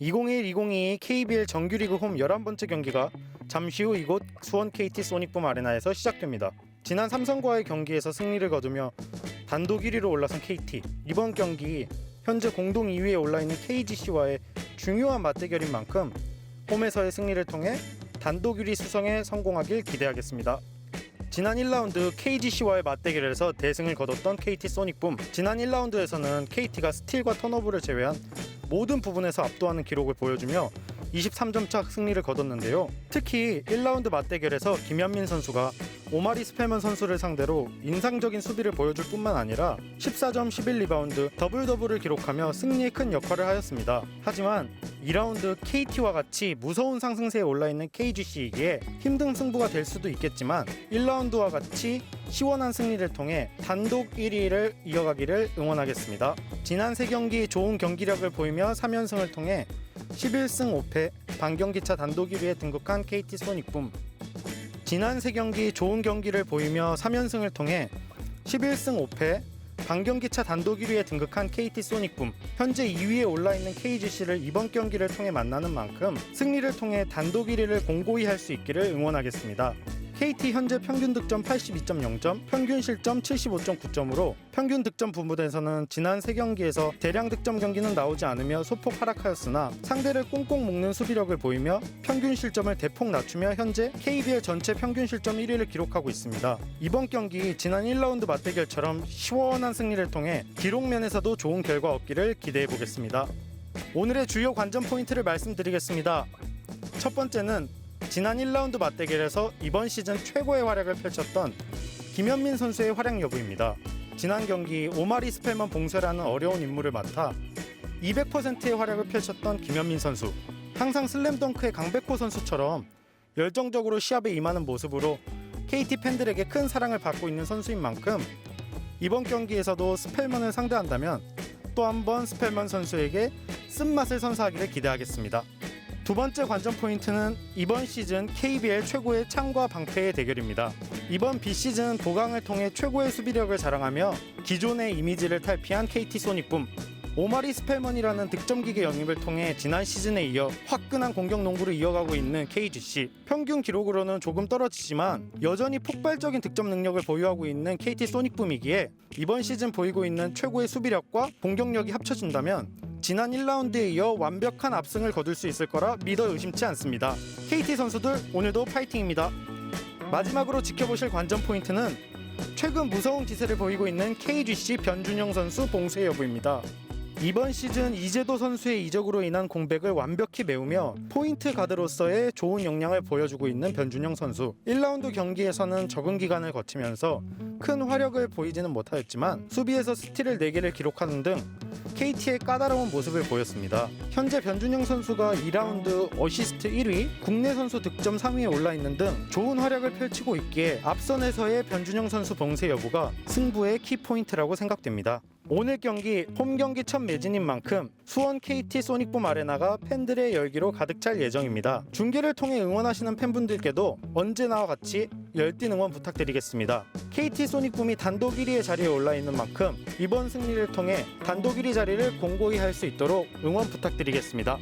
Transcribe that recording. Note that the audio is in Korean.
2021-2022 KBL 정규리그 홈 11번째 경기가 잠시 후 이곳 수원 KT 소닉붐 아레나에서 시작됩니다. 지난 삼성과의 경기에서 승리를 거두며 단독 1위로 올라선 KT. 이번 경기 현재 공동 2위에 올라 있는 KGC와의 중요한 맞대결인 만큼 홈에서의 승리를 통해 단독 1위 수성에 성공하길 기대하겠습니다. 지난 1라운드 KGC와의 맞대결에서 대승을 거뒀던 KT 소닉붐. 지난 1라운드에서는 KT가 스틸과 턴오버를 제외한 모든 부분에서 압도하는 기록을 보여주며 23점 차 승리를 거뒀는데요. 특히 1라운드 맞대결에서 김현민 선수가 오마리 스페먼 선수를 상대로 인상적인 수비를 보여줄 뿐만 아니라 14점 11 리바운드 더블 더블을 기록하며 승리에 큰 역할을 하였습니다. 하지만 2라운드 KT와 같이 무서운 상승세에 올라 있는 KGC이기에 힘든 승부가 될 수도 있겠지만 1라운드와 같이 시원한 승리를 통해 단독 1위를 이어가기를 응원하겠습니다. 지난 세 경기 좋은 경기력을 보이며 3연승을 통해 11승 5패 반경기차 단독 1위에 등극한 KT 소닉붐. 지난 세 경기 좋은 경기를 보이며 3연승을 통해 11승 5패 반경기차 단독 1위에 등극한 KT 소닉붐. 현재 2위에 올라 있는 KGC를 이번 경기를 통해 만나는 만큼 승리를 통해 단독 1위를 공고히 할 수 있기를 응원하겠습니다. KT 현재 평균 득점 82.0점, 평균 실점 75.9점으로 평균 득점 부분에서는 지난 세 경기에서 대량 득점 경기는 나오지 않으며 소폭 하락하였으나 상대를 꽁꽁 묶는 수비력을 보이며 평균 실점을 대폭 낮추며 현재 KBL 전체 평균 실점 1위를 기록하고 있습니다. 이번 경기 지난 1라운드 맞대결처럼 시원한 승리를 통해 기록면에서도 좋은 결과 얻기를 기대해 보겠습니다. 오늘의 주요 관전 포인트를 말씀드리겠습니다. 첫 번째는 지난 1라운드 맞대결에서 이번 시즌 최고의 활약을 펼쳤던 김현민 선수의 활약 여부입니다. 지난 경기 오마리 스펠먼 봉쇄라는 어려운 임무를 맡아 200%의 활약을 펼쳤던 김현민 선수. 항상 슬램덩크의 강백호 선수처럼 열정적으로 시합에 임하는 모습으로 KT 팬들에게 큰 사랑을 받고 있는 선수인 만큼 이번 경기에서도 스펠먼을 상대한다면 또 한 번 스펠먼 선수에게 쓴맛을 선사하기를 기대하겠습니다. 두 번째 관전 포인트는 이번 시즌 KBL 최고의 창과 방패의 대결입니다. 이번 비시즌 보강을 통해 최고의 수비력을 자랑하며 기존의 이미지를 탈피한 KT 소닉붐. 오마리 스펠먼이라는 득점 기계 영입을 통해 지난 시즌에 이어 화끈한 공격 농구를 이어가고 있는 KGC. 평균 기록으로는 조금 떨어지지만 여전히 폭발적인 득점 능력을 보유하고 있는 KT 소닉붐이기에 이번 시즌 보이고 있는 최고의 수비력과 공격력이 합쳐진다면 지난 1라운드에 이어 완벽한 압승을 거둘 수 있을 거라 믿어 의심치 않습니다. KT 선수들 오늘도 파이팅입니다. 마지막으로 지켜보실 관전 포인트는 최근 무서운 기세를 보이고 있는 KGC 변준영 선수 봉쇄 여부입니다. 이번 시즌 이재도 선수의 이적으로 인한 공백을 완벽히 메우며 포인트 가드로서의 좋은 역량을 보여주고 있는 변준영 선수. 1라운드 경기에서는 적응 기간을 거치면서 큰 화력을 보이지는 못하였지만 수비에서 스틸을 4개를 기록하는 등 KT의 까다로운 모습을 보였습니다. 현재 변준영 선수가 2라운드 어시스트 1위, 국내 선수 득점 3위에 올라 있는 등 좋은 활약을 펼치고 있기에 앞선에서의 변준영 선수 봉쇄 여부가 승부의 키포인트라고 생각됩니다. 오늘 경기 홈 경기 첫 매진인 만큼 수원 KT 소닉붐 아레나가 팬들의 열기로 가득 찰 예정입니다. 중계를 통해 응원하시는 팬분들께도 언제나와 같이 열띤 응원 부탁드리겠습니다. KT 소닉붐이 단독 1위의 자리에 올라 있는 만큼 이번 승리를 통해 단독 1위 자리를 공고히 할 수 있도록 응원 부탁드리겠습니다.